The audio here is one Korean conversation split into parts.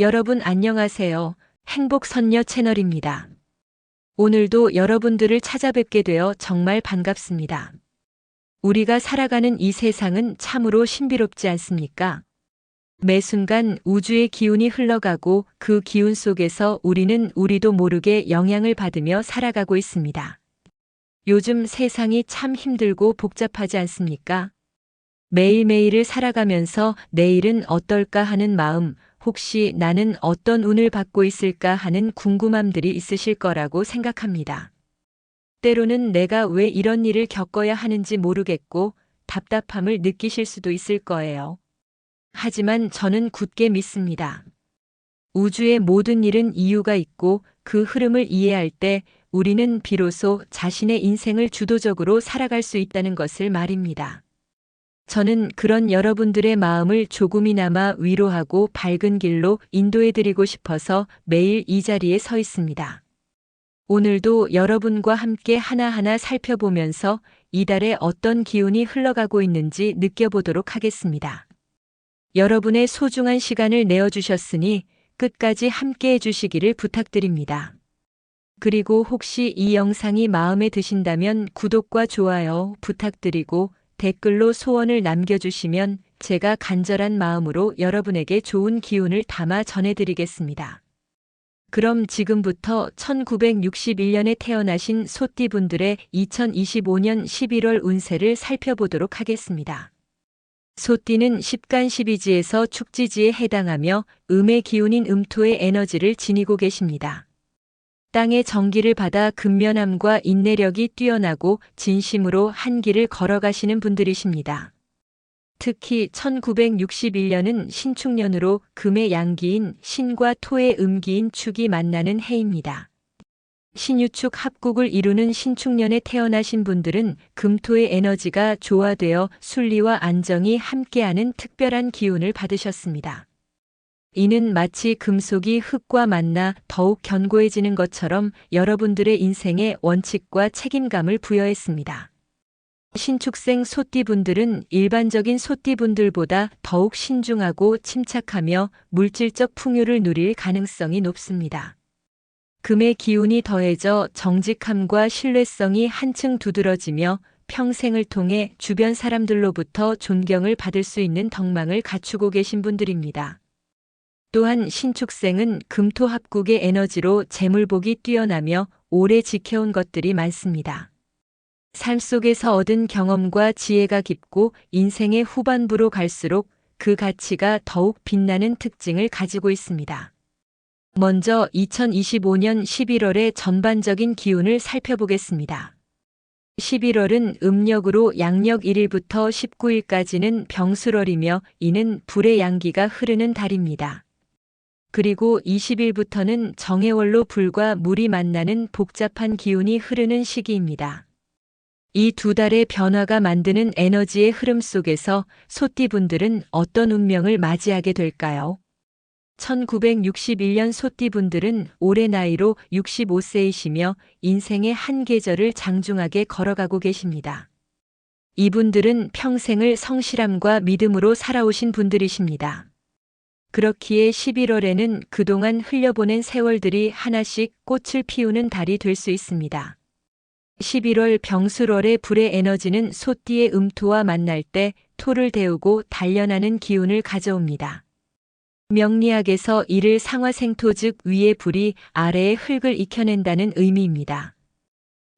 여러분 안녕하세요. 행복선녀 채널입니다. 오늘도 여러분들을 찾아뵙게 되어 정말 반갑습니다. 우리가 살아가는 이 세상은 참으로 신비롭지 않습니까? 매 순간 우주의 기운이 흘러가고 그 기운 속에서 우리는 우리도 모르게 영향을 받으며 살아가고 있습니다. 요즘 세상이 참 힘들고 복잡하지 않습니까? 매일매일을 살아가면서 내일은 어떨까 하는 마음, 혹시 나는 어떤 운을 받고 있을까 하는 궁금함들이 있으실 거라고 생각합니다. 때로는 내가 왜 이런 일을 겪어야 하는지 모르겠고 답답함을 느끼실 수도 있을 거예요. 하지만 저는 굳게 믿습니다. 우주의 모든 일은 이유가 있고 그 흐름을 이해할 때 우리는 비로소 자신의 인생을 주도적으로 살아갈 수 있다는 것을 말입니다. 저는 그런 여러분들의 마음을 조금이나마 위로하고 밝은 길로 인도해 드리고 싶어서 매일 이 자리에 서 있습니다. 오늘도 여러분과 함께 하나하나 살펴보면서 이달에 어떤 기운이 흘러가고 있는지 느껴보도록 하겠습니다. 여러분의 소중한 시간을 내어주셨으니 끝까지 함께 해주시기를 부탁드립니다. 그리고 혹시 이 영상이 마음에 드신다면 구독과 좋아요 부탁드리고 댓글로 소원을 남겨주시면 제가 간절한 마음으로 여러분에게 좋은 기운을 담아 전해드리겠습니다. 그럼 지금부터 1961년에 태어나신 소띠분들의 2025년 11월 운세를 살펴보도록 하겠습니다. 소띠는 십간십이지에서 축지지에 해당하며 음의 기운인 음토의 에너지를 지니고 계십니다. 땅의 정기를 받아 근면함과 인내력이 뛰어나고 진심으로 한 길을 걸어가시는 분들이십니다. 특히 1961년은 신축년으로 금의 양기인 신과 토의 음기인 축이 만나는 해입니다. 신유축 합국을 이루는 신축년에 태어나신 분들은 금토의 에너지가 조화되어 순리와 안정이 함께하는 특별한 기운을 받으셨습니다. 이는 마치 금속이 흙과 만나 더욱 견고해지는 것처럼 여러분들의 인생에 원칙과 책임감을 부여했습니다. 신축생 소띠분들은 일반적인 소띠분들보다 더욱 신중하고 침착하며 물질적 풍요를 누릴 가능성이 높습니다. 금의 기운이 더해져 정직함과 신뢰성이 한층 두드러지며 평생을 통해 주변 사람들로부터 존경을 받을 수 있는 덕망을 갖추고 계신 분들입니다. 또한 신축생은 금토 합국의 에너지로 재물복이 뛰어나며 오래 지켜온 것들이 많습니다. 삶 속에서 얻은 경험과 지혜가 깊고 인생의 후반부로 갈수록 그 가치가 더욱 빛나는 특징을 가지고 있습니다. 먼저 2025년 11월의 전반적인 기운을 살펴보겠습니다. 11월은 음력으로 양력 1일부터 19일까지는 병술월이며 이는 불의 양기가 흐르는 달입니다. 그리고 20일부터는 정해월로 불과 물이 만나는 복잡한 기운이 흐르는 시기입니다. 이 두 달의 변화가 만드는 에너지의 흐름 속에서 소띠분들은 어떤 운명을 맞이하게 될까요? 1961년 소띠분들은 올해 나이로 65세이시며 인생의 한 계절을 장중하게 걸어가고 계십니다. 이분들은 평생을 성실함과 믿음으로 살아오신 분들이십니다. 그렇기에 11월에는 그동안 흘려보낸 세월들이 하나씩 꽃을 피우는 달이 될 수 있습니다. 11월 병술월의 불의 에너지는 소띠의 음토와 만날 때 토를 데우고 단련하는 기운을 가져옵니다. 명리학에서 이를 상화생토 즉 위의 불이 아래의 흙을 익혀낸다는 의미입니다.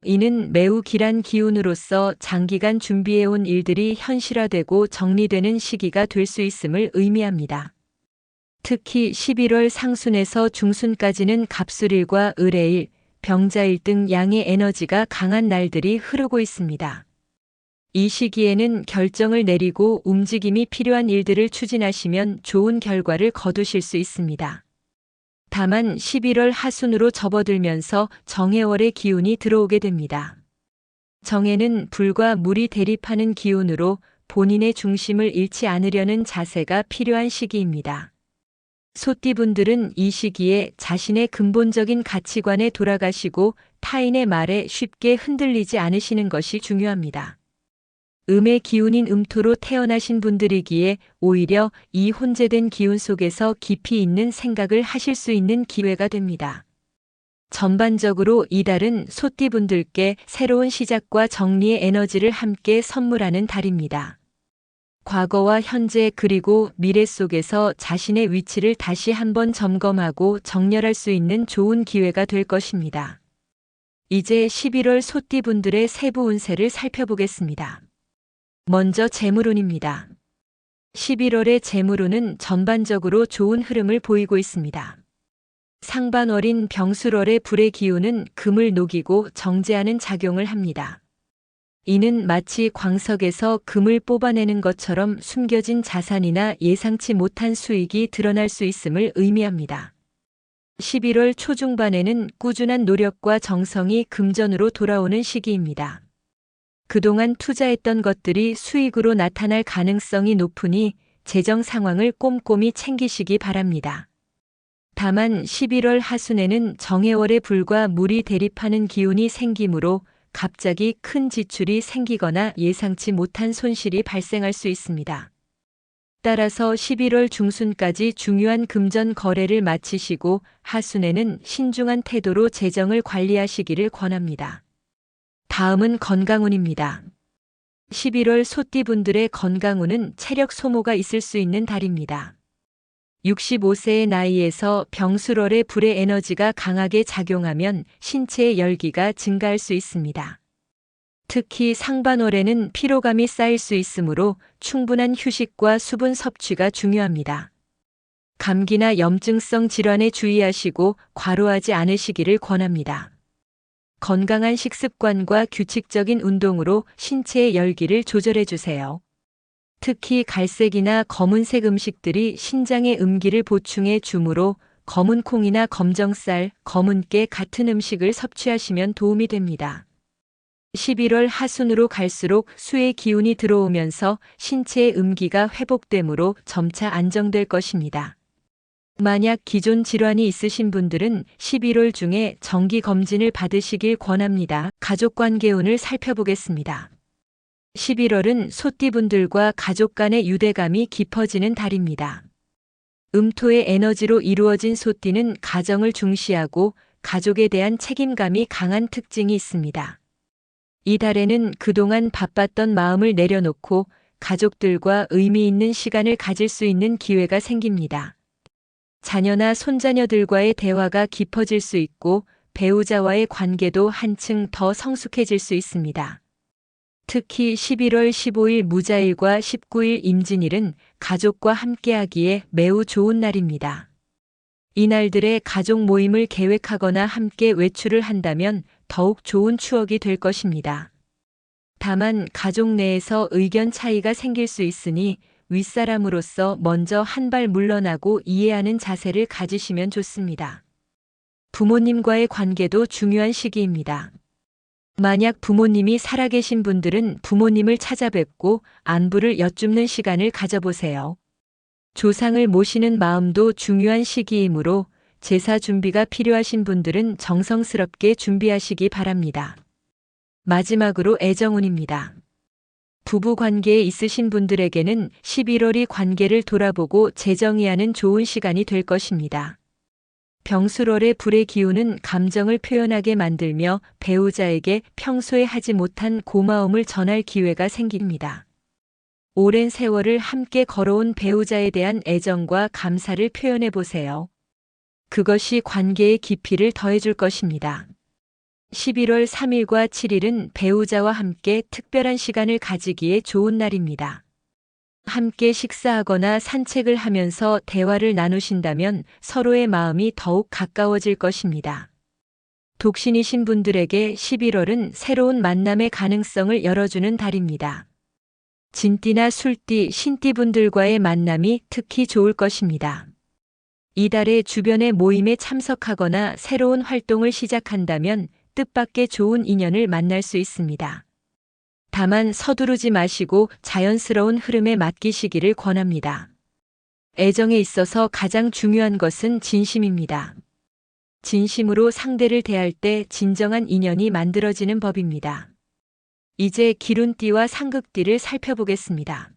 이는 매우 길한 기운으로서 장기간 준비해온 일들이 현실화되고 정리되는 시기가 될 수 있음을 의미합니다. 특히 11월 상순에서 중순까지는 갑술일과 을해일, 병자일 등 양의 에너지가 강한 날들이 흐르고 있습니다. 이 시기에는 결정을 내리고 움직임이 필요한 일들을 추진하시면 좋은 결과를 거두실 수 있습니다. 다만 11월 하순으로 접어들면서 정해월의 기운이 들어오게 됩니다. 정해는 불과 물이 대립하는 기운으로 본인의 중심을 잃지 않으려는 자세가 필요한 시기입니다. 소띠분들은 이 시기에 자신의 근본적인 가치관에 돌아가시고 타인의 말에 쉽게 흔들리지 않으시는 것이 중요합니다. 음의 기운인 음토로 태어나신 분들이기에 오히려 이 혼재된 기운 속에서 깊이 있는 생각을 하실 수 있는 기회가 됩니다. 전반적으로 이달은 소띠분들께 새로운 시작과 정리의 에너지를 함께 선물하는 달입니다. 과거와 현재 그리고 미래 속에서 자신의 위치를 다시 한번 점검하고 정렬할 수 있는 좋은 기회가 될 것입니다. 이제 11월 소띠분들의 세부 운세를 살펴보겠습니다. 먼저 재물운입니다. 11월의 재물운은 전반적으로 좋은 흐름을 보이고 있습니다. 상반월인 병술월의 불의 기운은 금을 녹이고 정제하는 작용을 합니다. 이는 마치 광석에서 금을 뽑아내는 것처럼 숨겨진 자산이나 예상치 못한 수익이 드러날 수 있음을 의미합니다. 11월 초중반에는 꾸준한 노력과 정성이 금전으로 돌아오는 시기입니다. 그동안 투자했던 것들이 수익으로 나타날 가능성이 높으니 재정 상황을 꼼꼼히 챙기시기 바랍니다. 다만 11월 하순에는 정해월의 불과 물이 대립하는 기운이 생기므로 갑자기 큰 지출이 생기거나 예상치 못한 손실이 발생할 수 있습니다. 따라서 11월 중순까지 중요한 금전 거래를 마치시고 하순에는 신중한 태도로 재정을 관리하시기를 권합니다. 다음은 건강운입니다. 11월 소띠분들의 건강운은 체력 소모가 있을 수 있는 달입니다. 65세의 나이에서 병술월의 불의 에너지가 강하게 작용하면 신체의 열기가 증가할 수 있습니다. 특히 상반월에는 피로감이 쌓일 수 있으므로 충분한 휴식과 수분 섭취가 중요합니다. 감기나 염증성 질환에 주의하시고 과로하지 않으시기를 권합니다. 건강한 식습관과 규칙적인 운동으로 신체의 열기를 조절해 주세요. 특히 갈색이나 검은색 음식들이 신장의 음기를 보충해 주므로 검은 콩이나 검정 쌀, 검은 깨 같은 음식을 섭취하시면 도움이 됩니다. 11월 하순으로 갈수록 수의 기운이 들어오면서 신체의 음기가 회복되므로 점차 안정될 것입니다. 만약 기존 질환이 있으신 분들은 11월 중에 정기 검진을 받으시길 권합니다. 가족 관계운을 살펴보겠습니다. 11월은 소띠분들과 가족 간의 유대감이 깊어지는 달입니다. 음토의 에너지로 이루어진 소띠는 가정을 중시하고 가족에 대한 책임감이 강한 특징이 있습니다. 이 달에는 그동안 바빴던 마음을 내려놓고 가족들과 의미 있는 시간을 가질 수 있는 기회가 생깁니다. 자녀나 손자녀들과의 대화가 깊어질 수 있고 배우자와의 관계도 한층 더 성숙해질 수 있습니다. 특히 11월 15일 무자일과 19일 임진일은 가족과 함께하기에 매우 좋은 날입니다. 이날들의 가족 모임을 계획하거나 함께 외출을 한다면 더욱 좋은 추억이 될 것입니다. 다만 가족 내에서 의견 차이가 생길 수 있으니 윗사람으로서 먼저 한 발 물러나고 이해하는 자세를 가지시면 좋습니다. 부모님과의 관계도 중요한 시기입니다. 만약 부모님이 살아계신 분들은 부모님을 찾아뵙고 안부를 여쭙는 시간을 가져보세요. 조상을 모시는 마음도 중요한 시기이므로 제사 준비가 필요하신 분들은 정성스럽게 준비하시기 바랍니다. 마지막으로 애정운입니다. 부부 관계에 있으신 분들에게는 11월이 관계를 돌아보고 재정의하는 좋은 시간이 될 것입니다. 병술월의 불의 기운은 감정을 표현하게 만들며 배우자에게 평소에 하지 못한 고마움을 전할 기회가 생깁니다. 오랜 세월을 함께 걸어온 배우자에 대한 애정과 감사를 표현해 보세요. 그것이 관계의 깊이를 더해줄 것입니다. 11월 3일과 7일은 배우자와 함께 특별한 시간을 가지기에 좋은 날입니다. 함께 식사하거나 산책을 하면서 대화를 나누신다면 서로의 마음이 더욱 가까워질 것입니다. 독신이신 분들에게 11월은 새로운 만남의 가능성을 열어주는 달입니다. 진띠나 술띠, 신띠 분들과의 만남이 특히 좋을 것입니다. 이달에 주변의 모임에 참석하거나 새로운 활동을 시작한다면 뜻밖의 좋은 인연을 만날 수 있습니다. 다만 서두르지 마시고 자연스러운 흐름에 맡기시기를 권합니다. 애정에 있어서 가장 중요한 것은 진심입니다. 진심으로 상대를 대할 때 진정한 인연이 만들어지는 법입니다. 이제 기룬띠와 상극띠를 살펴보겠습니다.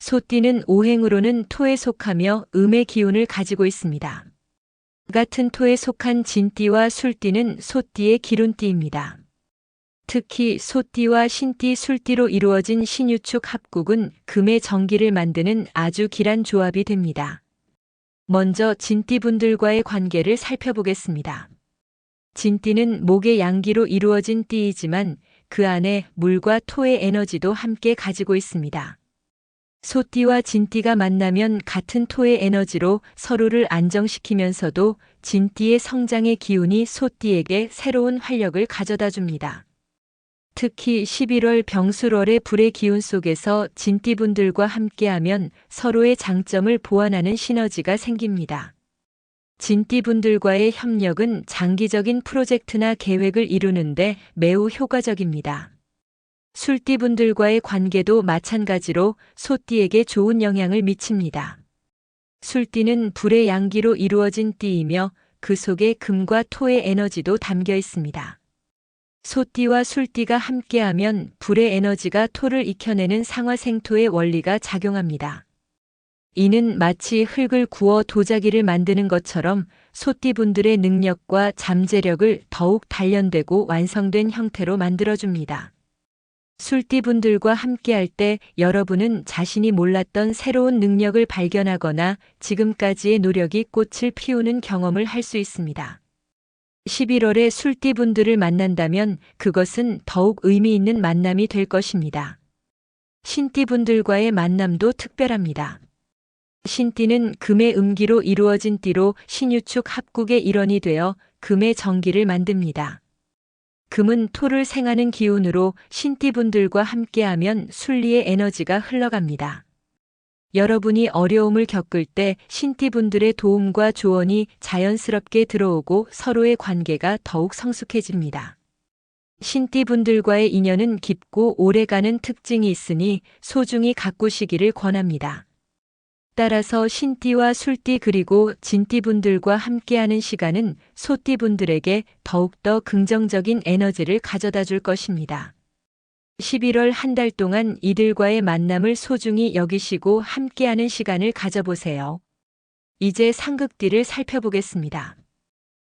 소띠는 오행으로는 토에 속하며 음의 기운을 가지고 있습니다. 같은 토에 속한 진띠와 술띠는 소띠의 기룬띠입니다. 특히 소띠와 신띠, 술띠로 이루어진 신유축 합국은 금의 정기를 만드는 아주 길한 조합이 됩니다. 먼저 진띠분들과의 관계를 살펴보겠습니다. 진띠는 목의 양기로 이루어진 띠이지만 그 안에 물과 토의 에너지도 함께 가지고 있습니다. 소띠와 진띠가 만나면 같은 토의 에너지로 서로를 안정시키면서도 진띠의 성장의 기운이 소띠에게 새로운 활력을 가져다 줍니다. 특히 11월 병술월의 불의 기운 속에서 진띠분들과 함께하면 서로의 장점을 보완하는 시너지가 생깁니다. 진띠분들과의 협력은 장기적인 프로젝트나 계획을 이루는데 매우 효과적입니다. 술띠분들과의 관계도 마찬가지로 소띠에게 좋은 영향을 미칩니다. 술띠는 불의 양기로 이루어진 띠이며 그 속에 금과 토의 에너지도 담겨 있습니다. 소띠와 술띠가 함께하면 불의 에너지가 토를 익혀내는 상화생토의 원리가 작용합니다. 이는 마치 흙을 구워 도자기를 만드는 것처럼 소띠분들의 능력과 잠재력을 더욱 단련되고 완성된 형태로 만들어줍니다. 술띠분들과 함께할 때 여러분은 자신이 몰랐던 새로운 능력을 발견하거나 지금까지의 노력이 꽃을 피우는 경험을 할 수 있습니다. 11월에 술띠분들을 만난다면 그것은 더욱 의미 있는 만남이 될 것입니다. 신띠분들과의 만남도 특별합니다. 신띠는 금의 음기로 이루어진 띠로 신유축 합국의 일원이 되어 금의 정기를 만듭니다. 금은 토를 생하는 기운으로 신띠분들과 함께하면 순리의 에너지가 흘러갑니다. 여러분이 어려움을 겪을 때 신띠분들의 도움과 조언이 자연스럽게 들어오고 서로의 관계가 더욱 성숙해집니다. 신띠분들과의 인연은 깊고 오래가는 특징이 있으니 소중히 가꾸시기를 권합니다. 따라서 신띠와 술띠 그리고 진띠분들과 함께하는 시간은 소띠분들에게 더욱더 긍정적인 에너지를 가져다 줄 것입니다. 11월 한 달 동안 이들과의 만남을 소중히 여기시고 함께하는 시간을 가져보세요. 이제 상극띠를 살펴보겠습니다.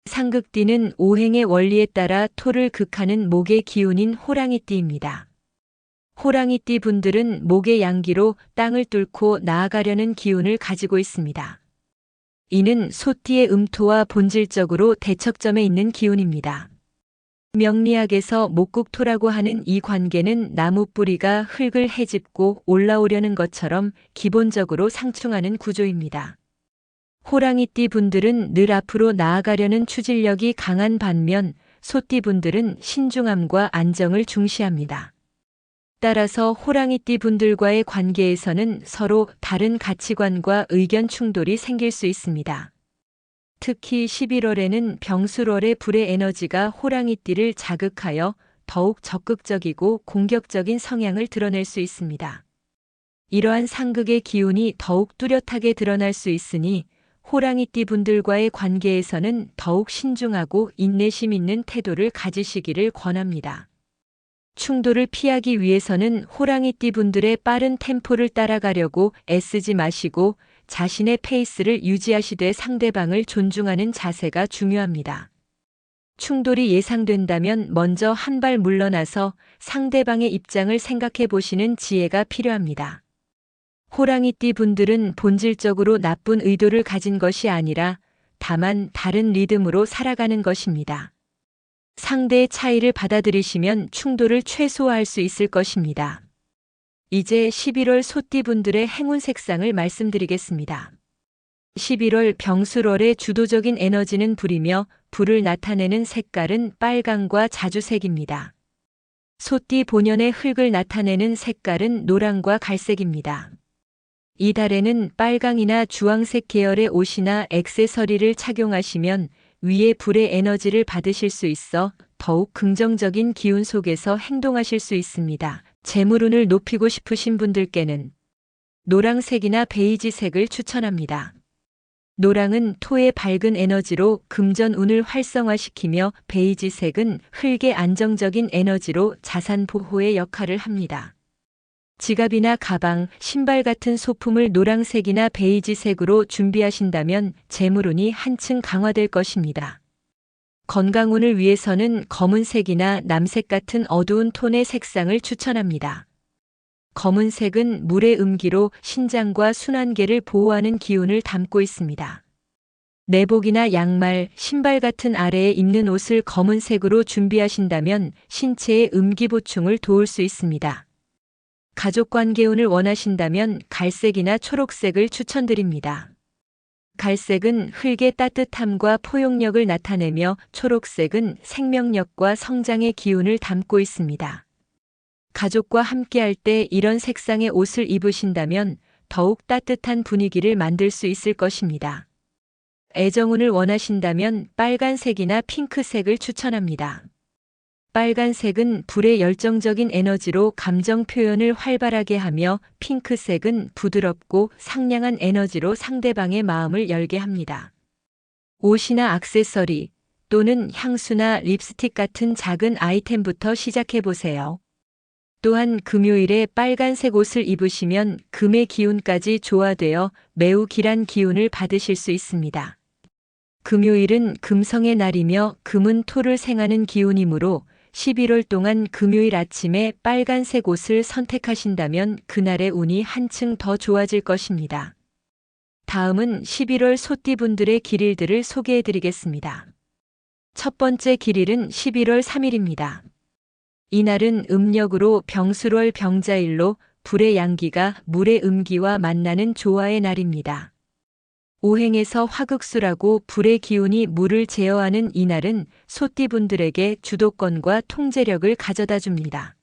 상극띠는 오행의 원리에 따라 토를 극하는 목의 기운인 호랑이띠입니다. 호랑이띠 분들은 목의 양기로 땅을 뚫고 나아가려는 기운을 가지고 있습니다. 이는 소띠의 음토와 본질적으로 대척점에 있는 기운입니다. 명리학에서 목국토라고 하는 이 관계는 나무 뿌리가 흙을 헤집고 올라오려는 것처럼 기본적으로 상충하는 구조입니다. 호랑이띠 분들은 늘 앞으로 나아가려는 추진력이 강한 반면 소띠 분들은 신중함과 안정을 중시합니다. 따라서 호랑이띠 분들과의 관계에서는 서로 다른 가치관과 의견 충돌이 생길 수 있습니다. 특히 11월에는 병술월의 불의 에너지가 호랑이띠를 자극하여 더욱 적극적이고 공격적인 성향을 드러낼 수 있습니다. 이러한 상극의 기운이 더욱 뚜렷하게 드러날 수 있으니 호랑이띠 분들과의 관계에서는 더욱 신중하고 인내심 있는 태도를 가지시기를 권합니다. 충돌을 피하기 위해서는 호랑이띠 분들의 빠른 템포를 따라가려고 애쓰지 마시고 자신의 페이스를 유지하시되 상대방을 존중하는 자세가 중요합니다. 충돌이 예상된다면 먼저 한 발 물러나서 상대방의 입장을 생각해 보시는 지혜가 필요합니다. 호랑이띠 분들은 본질적으로 나쁜 의도를 가진 것이 아니라 다만 다른 리듬으로 살아가는 것입니다. 상대의 차이를 받아들이시면 충돌을 최소화할 수 있을 것입니다. 이제 11월 소띠분들의 행운 색상을 말씀드리겠습니다. 11월 병술월의 주도적인 에너지는 불이며 불을 나타내는 색깔은 빨강과 자주색입니다. 소띠 본연의 흙을 나타내는 색깔은 노랑과 갈색입니다. 이 달에는 빨강이나 주황색 계열의 옷이나 액세서리를 착용하시면 위의 불의 에너지를 받으실 수 있어 더욱 긍정적인 기운 속에서 행동하실 수 있습니다. 재물운을 높이고 싶으신 분들께는 노랑색이나 베이지색을 추천합니다. 노랑은 토의 밝은 에너지로 금전 운을 활성화시키며 베이지색은 흙의 안정적인 에너지로 자산 보호의 역할을 합니다. 지갑이나 가방, 신발 같은 소품을 노랑색이나 베이지색으로 준비하신다면 재물운이 한층 강화될 것입니다. 건강운을 위해서는 검은색이나 남색 같은 어두운 톤의 색상을 추천합니다. 검은색은 물의 음기로 신장과 순환계를 보호하는 기운을 담고 있습니다. 내복이나 양말, 신발 같은 아래에 입는 옷을 검은색으로 준비하신다면 신체의 음기 보충을 도울 수 있습니다. 가족 관계운을 원하신다면 갈색이나 초록색을 추천드립니다. 갈색은 흙의 따뜻함과 포용력을 나타내며 초록색은 생명력과 성장의 기운을 담고 있습니다. 가족과 함께할 때 이런 색상의 옷을 입으신다면 더욱 따뜻한 분위기를 만들 수 있을 것입니다. 애정운을 원하신다면 빨간색이나 핑크색을 추천합니다. 빨간색은 불의 열정적인 에너지로 감정 표현을 활발하게 하며 핑크색은 부드럽고 상냥한 에너지로 상대방의 마음을 열게 합니다. 옷이나 액세서리 또는 향수나 립스틱 같은 작은 아이템부터 시작해 보세요. 또한 금요일에 빨간색 옷을 입으시면 금의 기운까지 조화되어 매우 길한 기운을 받으실 수 있습니다. 금요일은 금성의 날이며 금은 토를 생하는 기운이므로 11월 동안 금요일 아침에 빨간색 옷을 선택하신다면 그날의 운이 한층 더 좋아질 것입니다. 다음은 11월 소띠분들의 길일들을 소개해 드리겠습니다. 첫 번째 길일은 11월 3일입니다. 이날은 음력으로 병술월 병자일로 불의 양기가 물의 음기와 만나는 조화의 날입니다. 오행에서 화극수라고 불의 기운이 물을 제어하는 이날은 소띠분들에게 주도권과 통제력을 가져다 줍니다.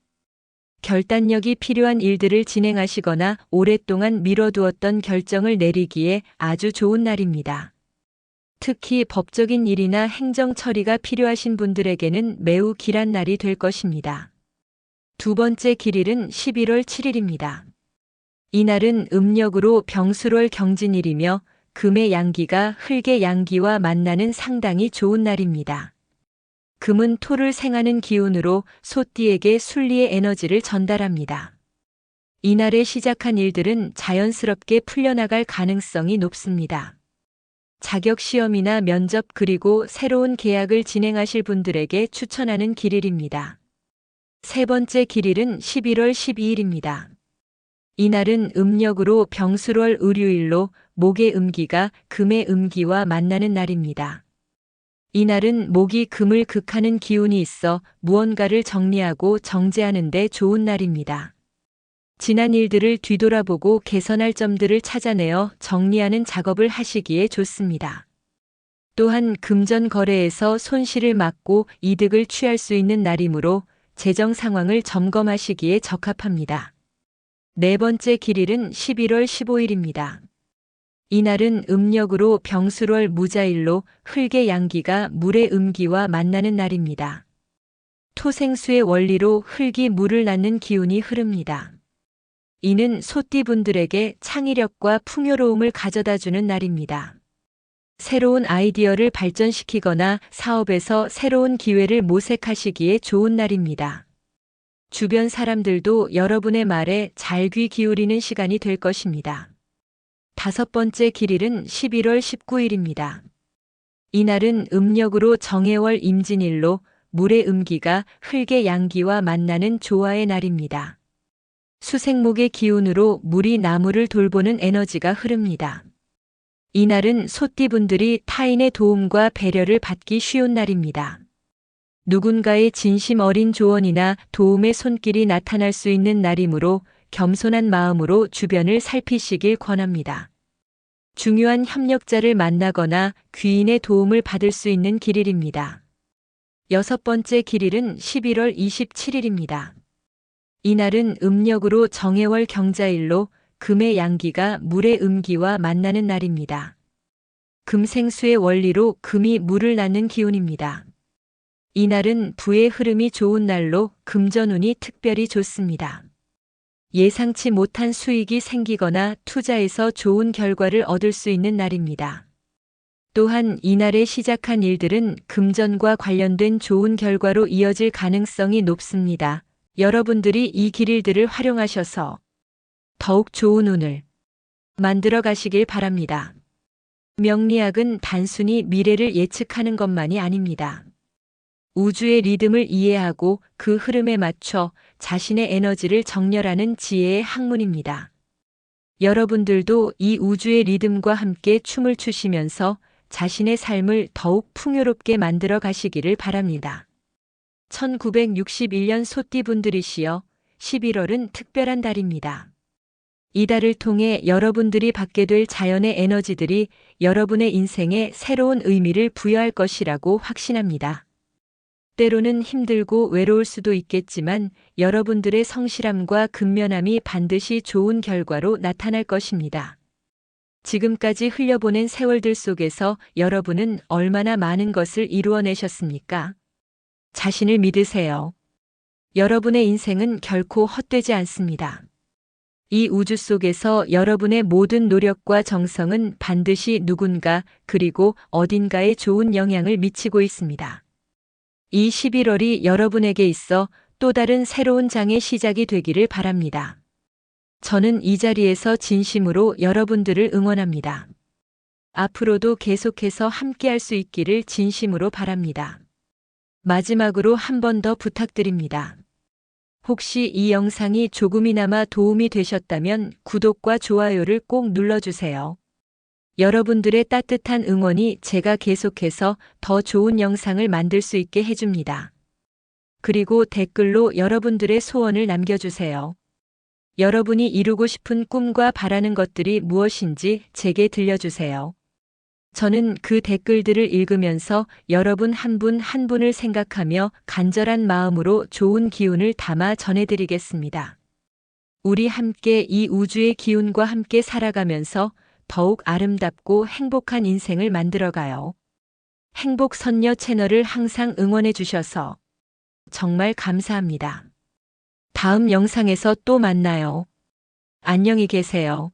결단력이 필요한 일들을 진행하시거나 오랫동안 미뤄두었던 결정을 내리기에 아주 좋은 날입니다. 특히 법적인 일이나 행정 처리가 필요하신 분들에게는 매우 길한 날이 될 것입니다. 두 번째 길일은 11월 7일입니다. 이날은 음력으로 병술월 경진일이며 금의 양기가 흙의 양기와 만나는 상당히 좋은 날입니다. 금은 토를 생하는 기운으로 소띠에게 순리의 에너지를 전달합니다. 이날에 시작한 일들은 자연스럽게 풀려나갈 가능성이 높습니다. 자격 시험이나 면접 그리고 새로운 계약을 진행하실 분들에게 추천하는 길일입니다. 세 번째 길일은 11월 12일입니다. 이날은 음력으로 병술월 의류일로 목의 음기가 금의 음기와 만나는 날입니다. 이날은 목이 금을 극하는 기운이 있어 무언가를 정리하고 정제하는 데 좋은 날입니다. 지난 일들을 뒤돌아보고 개선할 점들을 찾아내어 정리하는 작업을 하시기에 좋습니다. 또한 금전 거래에서 손실을 막고 이득을 취할 수 있는 날이므로 재정 상황을 점검하시기에 적합합니다. 네 번째 길일은 11월 15일입니다. 이날은 음력으로 병술월 무자일로 흙의 양기가 물의 음기와 만나는 날입니다. 토생수의 원리로 흙이 물을 낳는 기운이 흐릅니다. 이는 소띠분들에게 창의력과 풍요로움을 가져다 주는 날입니다. 새로운 아이디어를 발전시키거나 사업에서 새로운 기회를 모색하시기에 좋은 날입니다. 주변 사람들도 여러분의 말에 잘 귀 기울이는 시간이 될 것입니다. 다섯 번째 길일은 11월 19일입니다. 이날은 음력으로 정해월 임진일로 물의 음기가 흙의 양기와 만나는 조화의 날입니다. 수생목의 기운으로 물이 나무를 돌보는 에너지가 흐릅니다. 이날은 소띠분들이 타인의 도움과 배려를 받기 쉬운 날입니다. 누군가의 진심 어린 조언이나 도움의 손길이 나타날 수 있는 날이므로 겸손한 마음으로 주변을 살피시길 권합니다. 중요한 협력자를 만나거나 귀인의 도움을 받을 수 있는 길일입니다. 여섯 번째 길일은 11월 27일입니다. 이날은 음력으로 정해월 경자일로 금의 양기가 물의 음기와 만나는 날입니다. 금생수의 원리로 금이 물을 낳는 기운입니다. 이날은 부의 흐름이 좋은 날로 금전운이 특별히 좋습니다. 예상치 못한 수익이 생기거나 투자에서 좋은 결과를 얻을 수 있는 날입니다. 또한 이날에 시작한 일들은 금전과 관련된 좋은 결과로 이어질 가능성이 높습니다. 여러분들이 이 길일들을 활용하셔서 더욱 좋은 운을 만들어 가시길 바랍니다. 명리학은 단순히 미래를 예측하는 것만이 아닙니다. 우주의 리듬을 이해하고 그 흐름에 맞춰 자신의 에너지를 정렬하는 지혜의 학문입니다. 여러분들도 이 우주의 리듬과 함께 춤을 추시면서 자신의 삶을 더욱 풍요롭게 만들어 가시기를 바랍니다. 1961년 소띠분들이시여 11월은 특별한 달입니다. 이 달을 통해 여러분들이 받게 될 자연의 에너지들이 여러분의 인생에 새로운 의미를 부여할 것이라고 확신합니다. 때로는 힘들고 외로울 수도 있겠지만 여러분들의 성실함과 근면함이 반드시 좋은 결과로 나타날 것입니다. 지금까지 흘려보낸 세월들 속에서 여러분은 얼마나 많은 것을 이루어내셨습니까? 자신을 믿으세요. 여러분의 인생은 결코 헛되지 않습니다. 이 우주 속에서 여러분의 모든 노력과 정성은 반드시 누군가 그리고 어딘가에 좋은 영향을 미치고 있습니다. 이 11월이 여러분에게 있어 또 다른 새로운 장의 시작이 되기를 바랍니다. 저는 이 자리에서 진심으로 여러분들을 응원합니다. 앞으로도 계속해서 함께할 수 있기를 진심으로 바랍니다. 마지막으로 한 번 더 부탁드립니다. 혹시 이 영상이 조금이나마 도움이 되셨다면 구독과 좋아요를 꼭 눌러주세요. 여러분들의 따뜻한 응원이 제가 계속해서 더 좋은 영상을 만들 수 있게 해줍니다. 그리고 댓글로 여러분들의 소원을 남겨주세요. 여러분이 이루고 싶은 꿈과 바라는 것들이 무엇인지 제게 들려주세요. 저는 그 댓글들을 읽으면서 여러분 한 분한 분을 생각하며 간절한 마음으로 좋은 기운을 담아 전해드리겠습니다. 우리 함께 이 우주의 기운과 함께 살아가면서 더욱 아름답고 행복한 인생을 만들어가요. 행복 선녀 채널을 항상 응원해 주셔서 정말 감사합니다. 다음 영상에서 또 만나요. 안녕히 계세요.